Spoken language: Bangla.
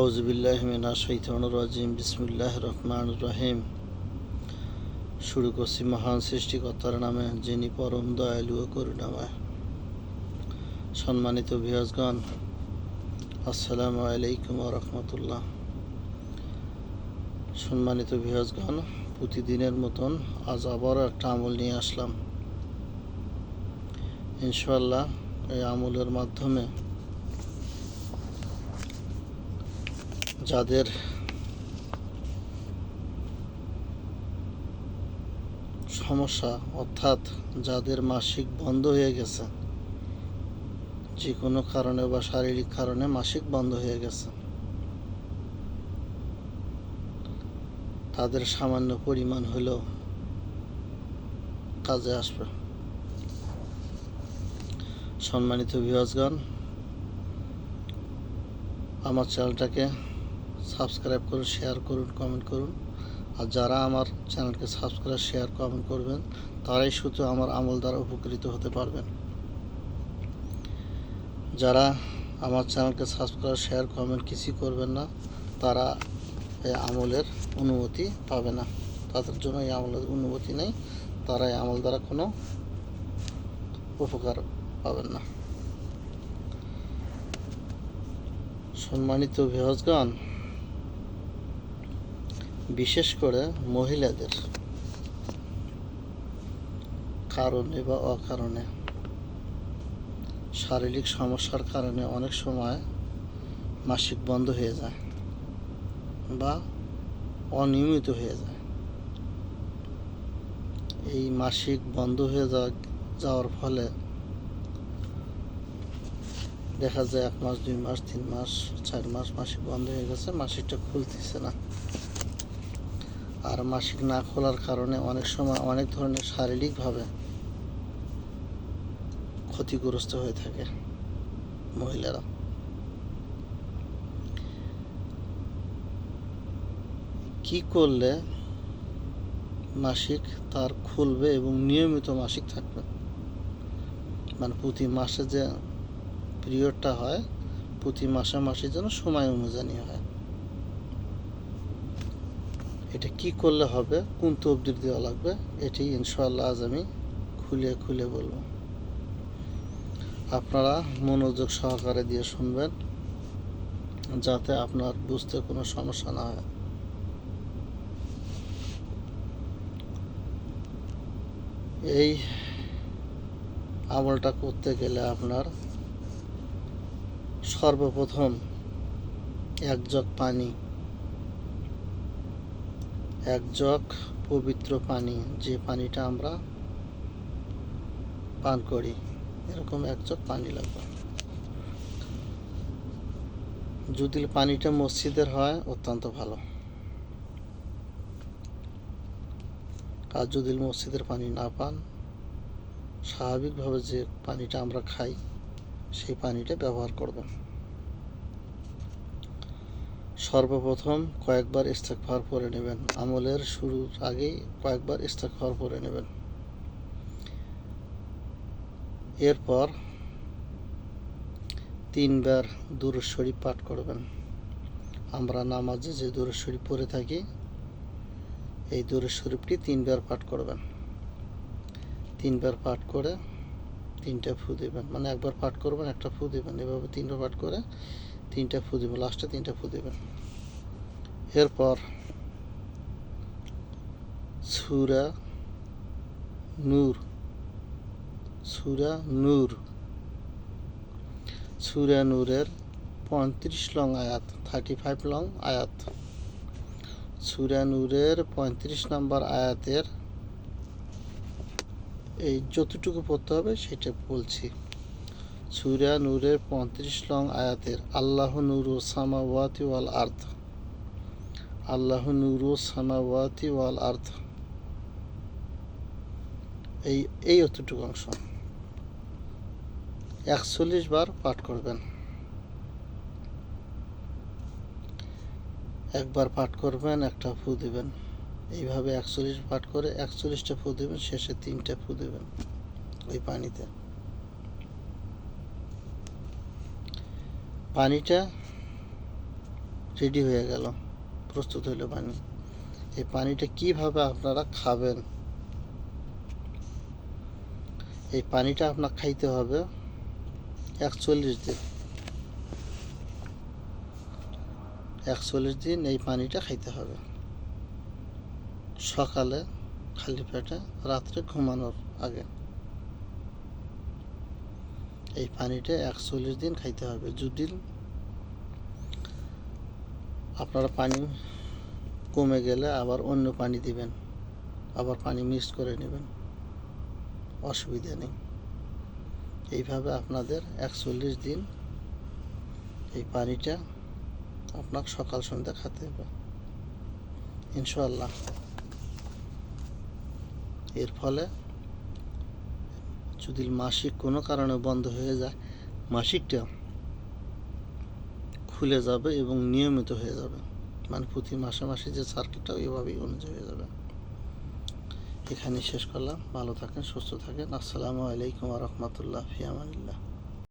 আউজবিল্লাহমিনা শৈতানুর রাজিম বিসমুল্লাহ রহমান রহিম। শুরু করছি মহান সৃষ্টিকর্তার নামে, যিনি পরম দয়ালু ও করুণাময়। সম্মানিত ভিয়াজগণ আসসালামু আলাইকুম রহমতুল্লাহ। সম্মানিত ভিয়াজগণ প্রতিদিনের মতন আজ আবারও একটা আমল নিয়ে আসলাম। ইনশাল্লাহ এই আমলের মাধ্যমে যাদের সমস্যা, অর্থাৎ যাদের মাসিক বন্ধ হয়ে গেছে, যে কোনো কারণে বা শারীরিক কারণে মাসিক বন্ধ হয়ে গেছে, তাদের সামান্য পরিমাণ হলেও কাজে আসবে। সম্মানিত বিভাজগণ আমার চ্যানেলটাকে সাবস্ক্রাইব করুন শেয়ার করুন কমেন্ট করুন। আর যারা আমার চ্যানেলকে সাবস্ক্রাইব শেয়ার কমেন্ট করবেন, তারাই শুধু আমার আমল দ্বারা উপকৃত হতে পারবেন। যারা আমার চ্যানেলকে সাবস্ক্রাইব শেয়ার কমেন্ট কিছুই করবেন না, তারা এই আমলের অনুমতি পাবে না। তাদের জন্য এই আমলের অনুমতি নেই, তারা এই আমল দ্বারা কোনো উপকার পাবেন না। সম্মানিত ভিহজগণ বিশেষ করে মহিলাদের। কারণে বা অকারণে। শারীরিক সমস্যার কারণে অনেক সময় মাসিক বন্ধ হয়ে যায় বা অনিয়মিত হয়ে যায়। এই মাসিক বন্ধ হয়ে যাওয়া যাওয়ার ফলে দেখা যায় এক মাস, দুই মাস, তিন মাস, চার মাস মাসিক বন্ধ হয়ে গেছে, মাসিকটা খুলতেছে না। আর মাসিক না খোলার কারণে অনেক সময় অনেক ধরনের শারীরিকভাবে ক্ষতিগ্রস্ত হয়ে থাকে মহিলারা। কি করলে মাসিক তার খুলবে এবং নিয়মিত মাসিক থাকবে? মানে প্রতি মাসে যে পিরিয়ডটা হয়, প্রতি মাসে মাসে যেন সময় অনুযায়ী হয়। এটা কি করলে হবে? কোন তবদির দেওয়া লাগবে? এটি ইনশাল্লাহ আজ আমি খুলে খুলে বলব। আপনারা মনোযোগ সহকারে দিয়ে শুনবেন, যাতে আপনার বুঝতে কোনো সমস্যা না হয়। এই আমলটা করতে গেলে আপনার সর্বপ্রথম এক জগ পানি এক জগ পবিত্র পানি, যে পানিটা আমরা পান করি, এরকম এক জগ পানি লাগবে। যদি পানিটা মসজিদের হয়, অত্যন্ত ভালো। আর যদি মসজিদের পানি না পান, স্বাভাবিকভাবে যে পানিটা আমরা খাই, সেই পানিটা ব্যবহার করবেন। সর্বপ্রথম কয়েকবার ইস্তেকফার পরে নেবেন। আমলের শুরুর আগেই কয়েকবার ইস্তেকফার পরে নেবেন। এরপর তিনবার দুরুদ শরীফ পাঠ করবেন। আমরা নামাজে যে দুরুদ শরীফ পড়ে থাকি, এই দুরুদ শরীফটি তিনবার পাঠ করবেন। তিনবার পাঠ করে তিনটা ফু দেবেন। মানে একবার পাঠ করবেন, একটা ফু দেবেন। এভাবে তিনবার পাঠ করে তিনটা ফু দেবেন লাস্টে তিনটা ফু দেবেন। এরপর সুরা নূর সুরা নূর। সুরা নূরের পঁয়ত্রিশ লং আয়াত থার্টি ফাইভ লং আয়াত। সুরা নূরের পঁয়ত্রিশ নম্বর আয়াতের এই যতটুকু পড়তে হবে সেটা বলছি। সুরা নূরের পঁয়ত্রিশ লং আয়াতের আল্লাহ নুরু সামাওয়াতি ওয়াল আর্থ আল্লাহ নুরু সামাওয়াতি ওয়াল আর্থ এই এই অতটুকু অংশ। একচল্লিশ বার পাঠ করবেন। একবার পাঠ করবেন, একটা ফু দিবেন। এইভাবে একচল্লিশ পাঠ করে একচল্লিশটা ফু দেবেন, শেষে তিনটা ফু দেবেন ওই পানিতে। পানিটা রেডি হয়ে গেল, প্রস্তুত হলো পানি। এই পানিটা কীভাবে আপনারা খাবেন? এই পানিটা আপনার খাইতে হবে একচল্লিশ দিন। একচল্লিশ দিন এই পানিটা খাইতে হবে। সকালে খালি পেটে, রাত্রে ঘুমানোর আগে। এই পানিটা একচল্লিশ দিন খাইতে হবে। যদি আপনারা পানি কমে গেলে আবার অন্য পানি দিবেন, আবার পানি মিক্স করে নেবেন। অসুবিধা নেই। এইভাবে আপনাদের একচল্লিশ দিন এই পানিটা আপনার সকাল সন্ধ্যা খেতে হবে। ইনশাল্লাহ এর ফলে যদি মাসিক কোনো কারণে বন্ধ হয়ে যায়, মাসিকটা খুলে যাবে এবং নিয়মিত হয়ে যাবে। মানে প্রতি মাসে মাসে যে সার্কিটটা এভাবেই অনুযায়ী হয়ে যাবে। এখানে শেষ করলাম। ভালো থাকেন, সুস্থ থাকেন। আসসালামু আলাইকুম রহমতুল্লাহ ফিয়ামানিল্লাহ